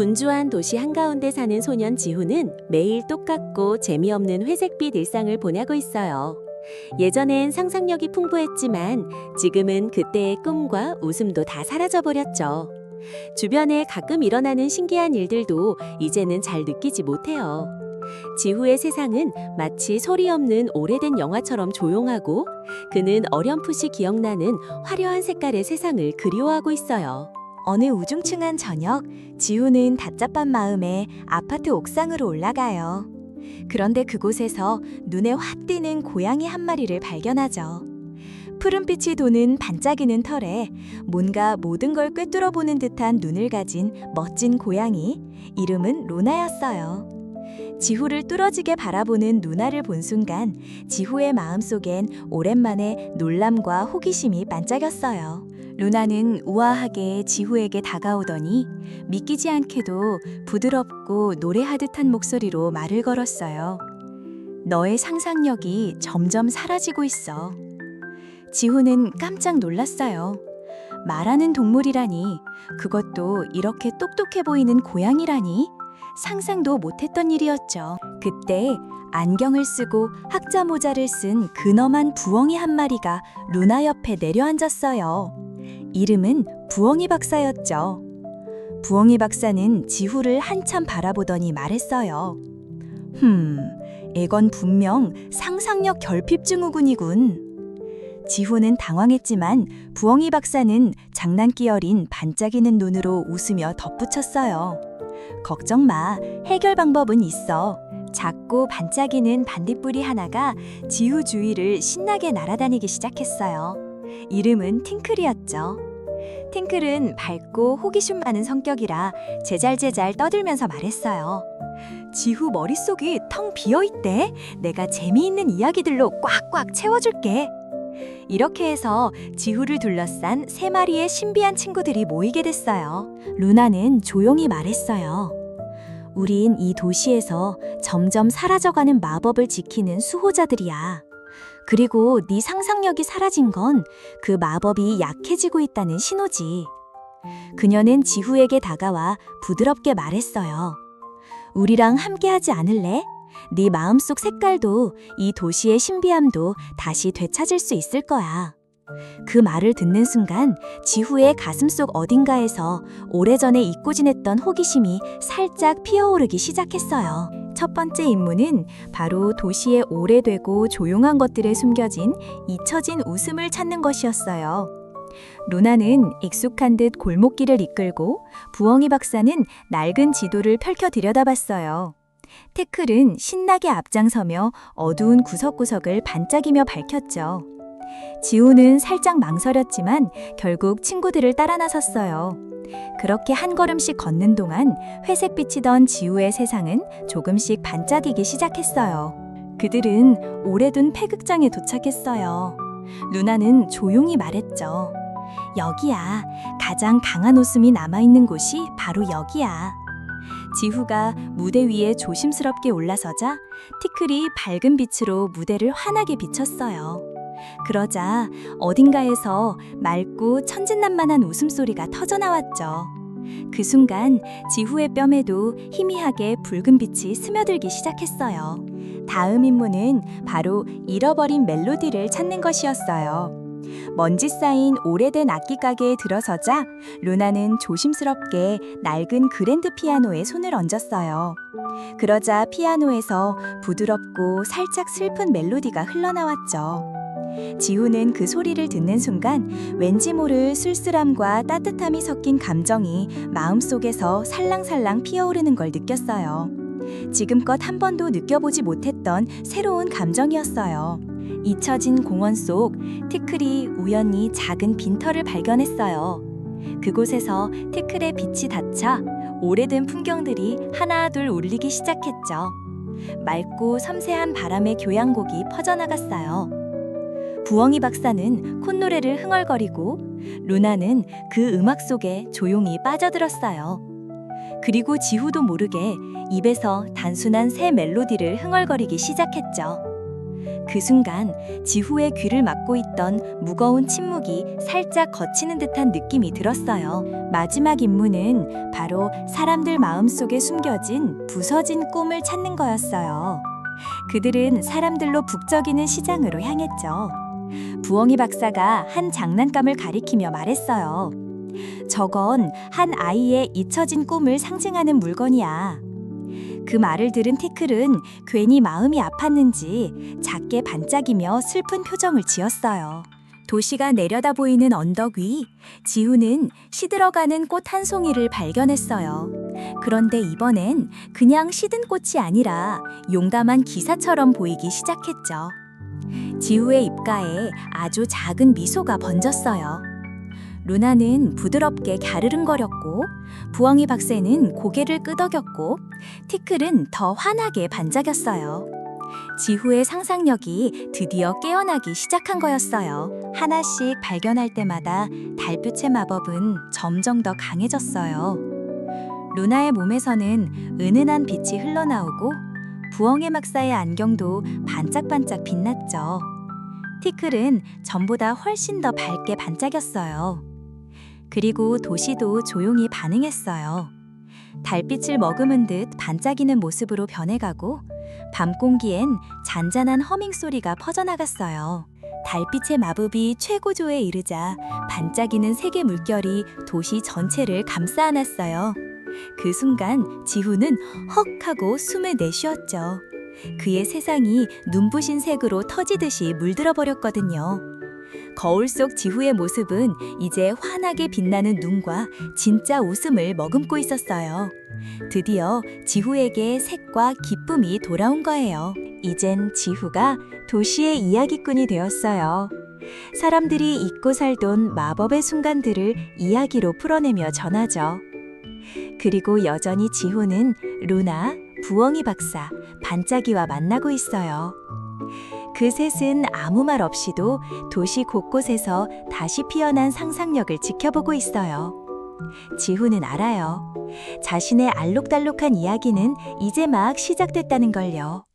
분주한 도시 한가운데 사는 소년 지후는 매일 똑같고 재미없는 회색빛 일상을 보내고 있어요. 예전엔 상상력이 풍부했지만 지금은 그때의 꿈과 웃음도 다 사라져버렸죠. 주변에 가끔 일어나는 신기한 일들도 이제는 잘 느끼지 못해요. 지후의 세상은 마치 소리 없는 오래된 영화처럼 조용하고 그는 어렴풋이 기억나는 화려한 색깔의 세상을 그리워하고 있어요. 어느 우중충한 저녁, 지우는 답답한 마음에 아파트 옥상으로 올라가요. 그런데 그곳에서 눈에 확 띄는 고양이 한 마리를 발견하죠. 푸른빛이 도는 반짝이는 털에 뭔가 모든 걸 꿰뚫어 보는 듯한 눈을 가진 멋진 고양이, 이름은 로나였어요. 지후를 뚫어지게 바라보는 누나를 본 순간 지후의 마음속엔 오랜만에 놀람과 호기심이 반짝였어요. 루나는 우아하게 지후에게 다가오더니 믿기지 않게도 부드럽고 노래하듯한 목소리로 말을 걸었어요. 너의 상상력이 점점 사라지고 있어. 지후는 깜짝 놀랐어요. 말하는 동물이라니, 그것도 이렇게 똑똑해 보이는 고양이라니, 상상도 못했던 일이었죠. 그때 안경을 쓰고 학자 모자를 쓴 근엄한 부엉이 한 마리가 루나 옆에 내려앉았어요. 이름은 부엉이 박사였죠. 부엉이 박사는 지후를 한참 바라보더니 말했어요. 흠, 이건 분명 상상력 결핍 증후군이군. 지후는 당황했지만 부엉이 박사는 장난기 어린 반짝이는 눈으로 웃으며 덧붙였어요. 걱정 마, 해결 방법은 있어. 작고 반짝이는 반딧불이 하나가 지후 주위를 신나게 날아다니기 시작했어요. 이름은 팅클이었죠. 팅클은 밝고 호기심 많은 성격이라 제잘제잘 떠들면서 말했어요. 지후 머릿속이 텅 비어 있대. 내가 재미있는 이야기들로 꽉꽉 채워줄게. 이렇게 해서 지후를 둘러싼 세 마리의 신비한 친구들이 모이게 됐어요. 루나는 조용히 말했어요. 우린 이 도시에서 점점 사라져가는 마법을 지키는 수호자들이야. 그리고 네 상상력이 사라진 건 그 마법이 약해지고 있다는 신호지. 그녀는 지후에게 다가와 부드럽게 말했어요. 우리랑 함께하지 않을래? 네 마음속 색깔도 이 도시의 신비함도 다시 되찾을 수 있을 거야. 그 말을 듣는 순간 지후의 가슴속 어딘가에서 오래전에 잊고 지냈던 호기심이 살짝 피어오르기 시작했어요. 첫 번째 임무는 바로 도시의 오래되고 조용한 것들에 숨겨진 잊혀진 웃음을 찾는 것이었어요. 루나는 익숙한 듯 골목길을 이끌고 부엉이 박사는 낡은 지도를 펼쳐 들여다봤어요. 태클은 신나게 앞장서며 어두운 구석구석을 반짝이며 밝혔죠. 지우는 살짝 망설였지만 결국 친구들을 따라 나섰어요. 그렇게 한 걸음씩 걷는 동안 회색빛이던 지우의 세상은 조금씩 반짝이기 시작했어요. 그들은 오래 둔 폐극장에 도착했어요. 루나는 조용히 말했죠. 여기야. 가장 강한 웃음이 남아있는 곳이 바로 여기야. 지후가 무대 위에 조심스럽게 올라서자 티클이 밝은 빛으로 무대를 환하게 비췄어요. 그러자 어딘가에서 맑고 천진난만한 웃음소리가 터져나왔죠. 그 순간 지후의 뺨에도 희미하게 붉은 빛이 스며들기 시작했어요. 다음 임무는 바로 잃어버린 멜로디를 찾는 것이었어요. 먼지 쌓인 오래된 악기 가게에 들어서자 루나는 조심스럽게 낡은 그랜드 피아노에 손을 얹었어요. 그러자 피아노에서 부드럽고 살짝 슬픈 멜로디가 흘러나왔죠. 지우는 그 소리를 듣는 순간 왠지 모를 쓸쓸함과 따뜻함이 섞인 감정이 마음속에서 살랑살랑 피어오르는 걸 느꼈어요. 지금껏 한 번도 느껴보지 못했던 새로운 감정이었어요. 잊혀진 공원 속 티클이 우연히 작은 빈터를 발견했어요. 그곳에서 티클의 빛이 닫혀 오래된 풍경들이 하나둘 울리기 시작했죠. 맑고 섬세한 바람의 교향곡이 퍼져나갔어요. 부엉이 박사는 콧노래를 흥얼거리고 루나는 그 음악 속에 조용히 빠져들었어요. 그리고 지후도 모르게 입에서 단순한 새 멜로디를 흥얼거리기 시작했죠. 그 순간 지후의 귀를 막고 있던 무거운 침묵이 살짝 거치는 듯한 느낌이 들었어요. 마지막 임무는 바로 사람들 마음속에 숨겨진 부서진 꿈을 찾는 거였어요. 그들은 사람들로 북적이는 시장으로 향했죠. 부엉이 박사가 한 장난감을 가리키며 말했어요. 저건 한 아이의 잊혀진 꿈을 상징하는 물건이야. 그 말을 들은 티클은 괜히 마음이 아팠는지 작게 반짝이며 슬픈 표정을 지었어요. 도시가 내려다 보이는 언덕 위, 지우는 시들어가는 꽃 한 송이를 발견했어요. 그런데 이번엔 그냥 시든 꽃이 아니라 용감한 기사처럼 보이기 시작했죠. 지우의 입가에 아주 작은 미소가 번졌어요. 루나는 부드럽게 갸르릉거렸고 부엉이 박새는 고개를 끄덕였고 티클은 더 환하게 반짝였어요. 지후의 상상력이 드디어 깨어나기 시작한 거였어요. 하나씩 발견할 때마다 달빛의 마법은 점점 더 강해졌어요. 루나의 몸에서는 은은한 빛이 흘러나오고 부엉이 박사의 안경도 반짝반짝 빛났죠. 티클은 전보다 훨씬 더 밝게 반짝였어요. 그리고 도시도 조용히 반응했어요. 달빛을 머금은 듯 반짝이는 모습으로 변해가고 밤 공기엔 잔잔한 허밍 소리가 퍼져나갔어요. 달빛의 마법이 최고조에 이르자 반짝이는 세계 물결이 도시 전체를 감싸 안았어요. 그 순간 지후는 헉 하고 숨을 내쉬었죠. 그의 세상이 눈부신 색으로 터지듯이 물들어 버렸거든요. 거울 속 지후의 모습은 이제 환하게 빛나는 눈과 진짜 웃음을 머금고 있었어요. 드디어 지후에게 색과 기쁨이 돌아온 거예요. 이젠 지후가 도시의 이야기꾼이 되었어요. 사람들이 잊고 살던 마법의 순간들을 이야기로 풀어내며 전하죠. 그리고 여전히 지후는 루나, 부엉이 박사, 반짝이와 만나고 있어요. 그 셋은 아무 말 없이도 도시 곳곳에서 다시 피어난 상상력을 지켜보고 있어요. 지후는 알아요. 자신의 알록달록한 이야기는 이제 막 시작됐다는 걸요.